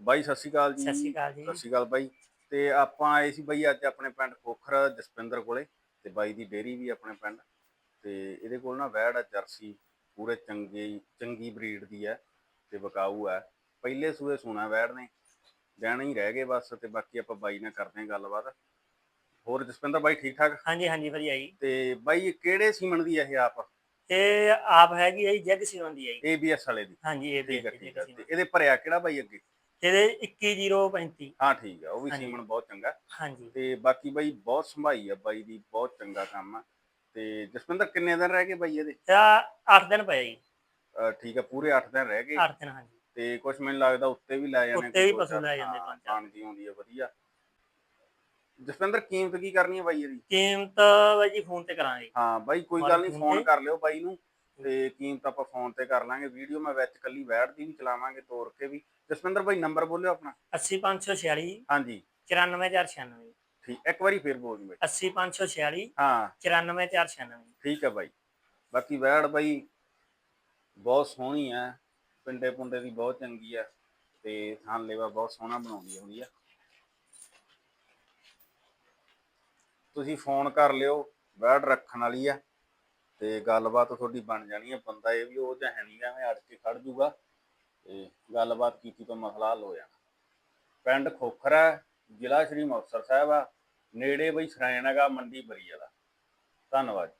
ਬਾਈ ਸਤਿ ਸ਼੍ਰੀ ਅਕਾਲ ਜੀ। ਸਤਿ ਸ਼੍ਰੀ ਅਕਾਲ ਜੀ। ਸਤਿ ਸ਼੍ਰੀ ਅਕਾਲ ਬਾਈ। ਤੇ ਆਪਾਂ ਆਏ ਸੀ ਬਾਈ ਅੱਜ ਆਪਣੇ ਪਿੰਡ ਖੋਖਰ ਜਸਪਿੰਦਰ ਕੋਲੇ ਤੇ ਬਾਈ ਦੀ ਡੇਰੀ ਵੀ ਆਪਣੇ ਪਿੰਡ। ਤੇ ਇਹਦੇ ਕੋਲ ਨਾ ਵੈੜ ਆ ਜਰਸੀ ਪੂਰੇ ਚੰਗੇ ਚੰਗੀ ਬਰੀਡ ਦੀ ਹੈ ਤੇ ਬਕਾਊ ਹੈ ਪਹਿਲੇ ਸੂਏ ਸੁਣਾ ਵੈੜ ਨੇ ਜਾਣਾ ਹੀ ਰਹਿ ਗਏ ਬਸ ਤੇ ਬਾਕੀ ਆਪਾਂ ਬਾਈ ਨਾਲ ਕਰਦੇ ਹਾਂ ਗੱਲਬਾਤ। ਹੋਰ ਜਸਪਿੰਦਰ ਬਾਈ ਠੀਕ ਠਾਕ? ਹਾਂਜੀ ਹਾਂਜੀ ਵਧੀਆ ਜੀ। ਤੇ ਬਾਈ ਇਹ ਕਿਹੜੇ ਸੀਮਨ ਦੀ ਹੈ ਇਹ ਆਪ? ਇਹ ਆਪ ਹੈਗੀ ਹੈ ਜੀ ਜੱਗ ਸਿਵਨ ਦੀ ਹੈ ਜੀ। ABS ਵਾਲੇ ਦੀ। ਹਾਂਜੀ ਇਹ ਠੀਕ ਹੈ ਵੀ ਠੀਕ ਹੈ ਤੇ ਇਹਦੇ ਭਰਿਆ ਕਿਹੜਾ ਬਾਈ ਅੱਗੇ? ਇਹਦੇ 21035 ਹਾਂ ਠੀਕ ਹੈ ਉਹ ਵੀ ਹਾਂਜੀ। ਸੀਮਨ ਬਹੁਤ ਚੰਗਾ। ਹਾਂਜੀ। ਤੇ ਬਾਕੀ ਬਾਈ ਬਹੁਤ ਸੰਭਾਈ ਆ ਬਾਈ ਦੀ ਬਹੁਤ ਚੰਗਾ ਕੰਮ ਆ। ਤੇ ਜਸਵਿੰਦਰ ਕਿੰਨੇ ਦਿਨ ਰਹਿ ਗਏ ਬਾਈ ਇਹਦੇ? ਇਹ 8 ਦਿਨ ਪਏ ਜੀ। ਅਹ ਠੀਕ ਆ ਪੂਰੇ 8 ਦਿਨ ਰਹਿ ਗਏ। 8 ਦਿਨ ਹਾਂਜੀ। ਤੇ ਕੁਝ ਮੈਨੂੰ ਲੱਗਦਾ ਉੱਤੇ ਵੀ ਲੈ ਜਾਣੇ ਉੱਤੇ ਵੀ ਦੋ ਪਸ਼ੂ ਲੈ ਜਾਂਦੇ ਪੰਜ ਚਾਰ। ਖਾਣ ਦੀ ਆਉਂਦੀ ਆ ਵਧੀਆ। ਜਸਵਿੰਦਰ ਕੀਮਤ ਕੀ ਕਰਨੀ ਆ ਬਾਈ ਇਹਦੀ? ਕੀਮਤ ਬਾਈ ਜੀ ਫੋਨ ਤੇ ਕਰਾਂਗੇ। ਹਾਂ ਬਾਈ ਕੋਈ ਗੱਲ ਨਹੀਂ? ਫੋਨ ਕਰ ਲਿਓ ਬਾਈ ਨੂੰ। ਤੇ ਕੀਮਤ ਆਪਾਂ ਫੋਨ ਤੇ ਕਰ ਲਾਂਗੇ ਵੀਡੀਓ ਮੈਂ ਵਿੱਚ ਕੱਲੀ ਵੈੜ ਦੀ ਵੀ ਚਲਾਵਾਂਗੇ ਤੋੜ ਕੇ ਵੀ। ਜਸਵਿੰਦਰ ਬਾਈ ਨੰਬਰ ਬੋਲਿਓ ਆਪਣਾ। 80546 ਹਾਂਜੀ। 94496 ਠੀਕ ਇੱਕ ਵਾਰੀ ਫੇਰ ਬੋਲ ਦਿਓ ਬਾਈ। 80546 ਹਾਂ। 94496 ਠੀਕ ਹੈ ਬਾਈ। ਬਾਕੀ ਵੈੜ ਬਾਈ ਬਹੁਤ ਸੋਹਣੀ ਹੈ। ਪਿੰਡੇ ਪੁੰਡੇ ਦੀ ਬਹੁਤ ਚੰਗੀ ਹੈ। ਤੇ ਥਾਂ ਲੇਵਾ ਬਹੁਤ ਸੋਹਣਾ ਬਣਾਉਂਦੀ ਹੁੰਦੀ ਆ ਤੁਸੀਂ ਫੋਨ ਕਰ ਲਿਓ ਵੈੜ ਰੱਖਣ ਵਾਲੀ ਆ ਤੇ ਗੱਲਬਾਤ ਤੁਹਾਡੀ ਬਣ ਜਾਣੀ ਹੈ, ਬੰਦਾ ਇਹ ਵੀ ਉਹ ਜਿਹਾ ਹੈ ਨਹੀਂ, ਐਵੇਂ ਅੜ ਕੇ ਖੜ ਜੂਗਾ ਤੇ ਗੱਲਬਾਤ ਕੀਤੀ ਤਾਂ ਮਸਲਾ ਹੱਲ ਹੋ ਜਾਣਾ। ਪਿੰਡ ਖੋਖਰ ਹੈ, ਜ਼ਿਲ੍ਹਾ ਸ਼੍ਰੀ ਮੁਕਤਸਰ ਸਾਹਿਬ ਆ, ਨੇੜੇ ਬਈ ਸਰਾਇਣ ਹੈਗਾ ਮੰਡੀ ਬਰੀ ਵਾਲਾ ਧੰਨਵਾਦ